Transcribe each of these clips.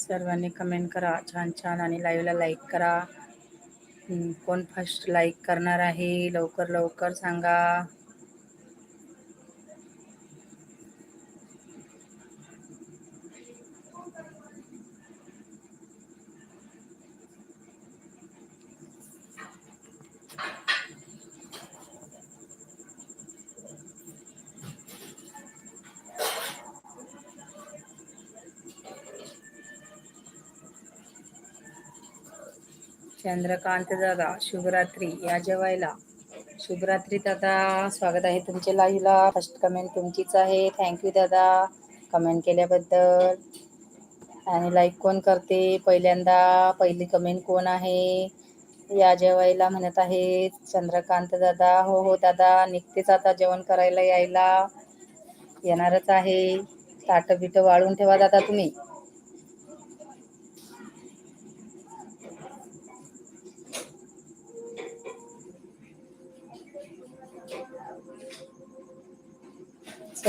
सर्वांनी कमेंट करा. छान छान आणि लाईव्हला लाईक करा. कोण फर्स्ट लाईक करणार आहे? लवकर लवकर सांगा. चंद्रकांत दादा शुभरात्री. या जेवायला. शुभरात्री दादा स्वागत आहे तुमचे लाईव्हला. फर्स्ट कमेंट तुमचीच आहे. थँक्यू दादा. कमेंट केल्याबद्दल. आणि लाईक कोण करते? पहिल्यांदा पहिली कमेंट कोण आहे? या जेवायला म्हणत आहे चंद्रकांत दादा. हो हो दादा. निघतेच आता जेवण करायला यायला. येणारच आहे. ताटं बिटं वाळून ठेवा दादा तुम्ही.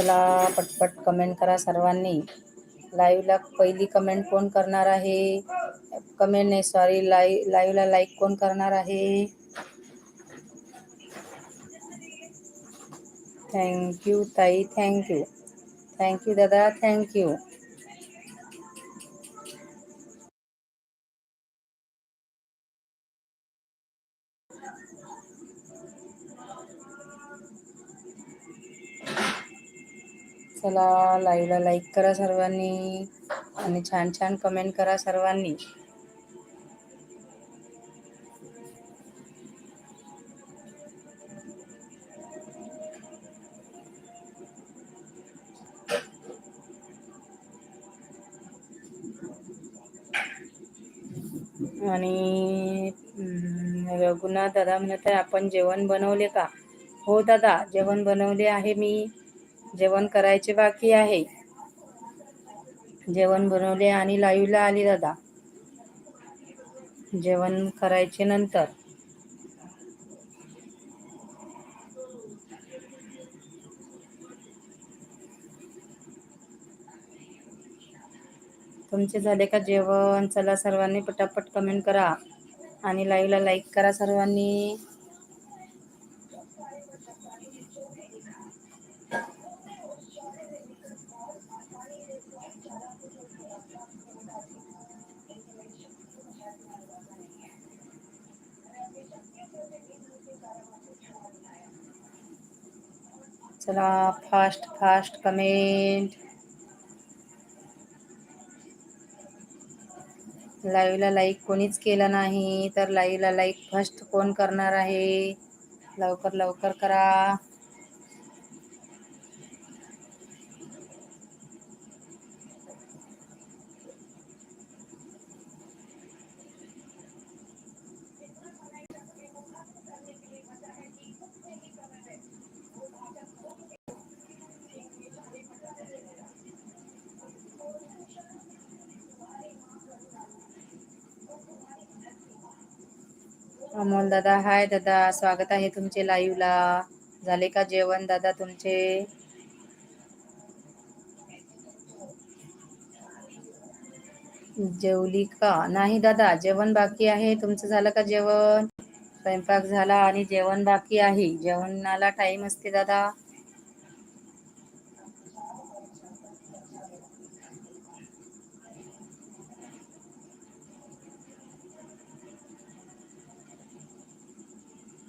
चला, पटपट कमेंट करा सर्वांनी. लाईव्हला पहिली कमेंट आहे? कमेंट नाही सॉरी लाईव्ह लाईव्हला लाईक कोण करणार आहे? Thank you thank you thank you दादा थँक्यू चला लाईव्हला लाईक करा सर्वांनी आणि छान छान कमेंट करा सर्वांनी. आणि रघुनाथ दादा म्हणत आहे आपण जेवण बनवले का? हो दादा जेवण बनवले आहे मी. जेवण करायचे बाकी आहे. जेवण बनवले आणि लाईव्हला आली दादा. जेवण करायचे नंतर. तुमचे झाले का जेवण? चला सर्वांनी पटापट कमेंट करा. आणि लाईव्हला लाईक करा सर्वांनी. चला फास्ट फास्ट कमेंट लाईव्हला लाईक कोणीच केलं नाही तर लाईव्हला लाईक फर्स्ट कोण करणार आहे? लवकर लवकर करा. अमोल दादा हाय दादा स्वागत आहे तुमचे लाईव्हला झाले का जेवण दादा तुमचे? जेवली का? नाही दादा जेवण बाकी आहे. तुमचं झालं का जेवण? स्वयंपाक झाला आणि जेवण बाकी आहे. जेवणाला टाइम असते दादा.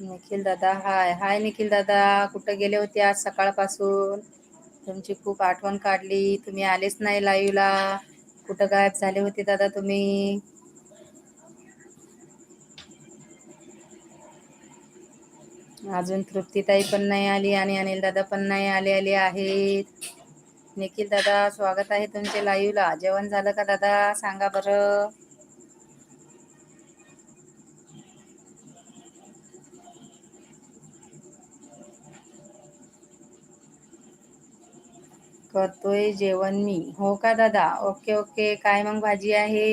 निखिल दादा हाय. हाय निखिल दादा. कुठं गेले होते आज सकाळपासून? तुमची खूप आठवण काढली. तुम्ही आलेच नाही लाईव्हला कुठं गायब झाले होते दादा तुम्ही? अजून तृप्तीताई पण नाही आली आणि अनिल दादा पण नाही आले आले आहेत. निखिल दादा स्वागत आहे तुमचे लाईव्हला जेवण झालं का दादा? सांगा बरं. करतोय जेवण मी. हो का दादा? Okay okay. काय मग भाजी आहे?